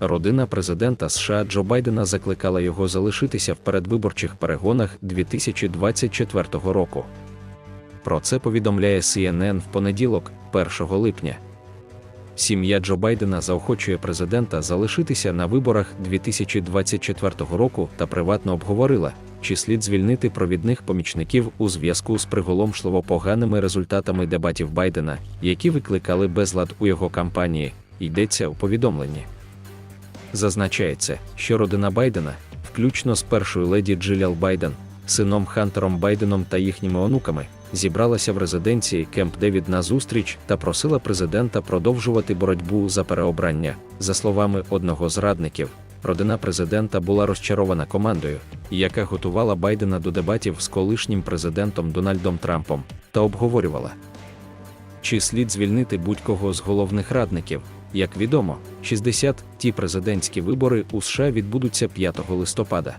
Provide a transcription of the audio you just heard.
Родина президента США Джо Байдена закликала його залишитися в передвиборчих перегонах 2024 року. Про це повідомляє CNN в понеділок, 1 липня. Сім'я Джо Байдена заохочує президента залишитися на виборах 2024 року та приватно обговорила, чи слід звільнити провідних помічників у зв'язку з приголомшливо поганими результатами дебатів Байдена, які викликали безлад у його кампанії, йдеться у повідомленні. Зазначається, що родина Байдена, включно з першою леді Джиліал Байден, сином Хантером Байденом та їхніми онуками, зібралася в резиденції Кемп Девід на зустріч та просила президента продовжувати боротьбу за переобрання. За словами одного з радників, родина президента була розчарована командою, яка готувала Байдена до дебатів з колишнім президентом Дональдом Трампом, та обговорювала, чи слід звільнити будь-кого з головних радників. Як відомо, 60 ті президентські вибори у США відбудуться 5 листопада.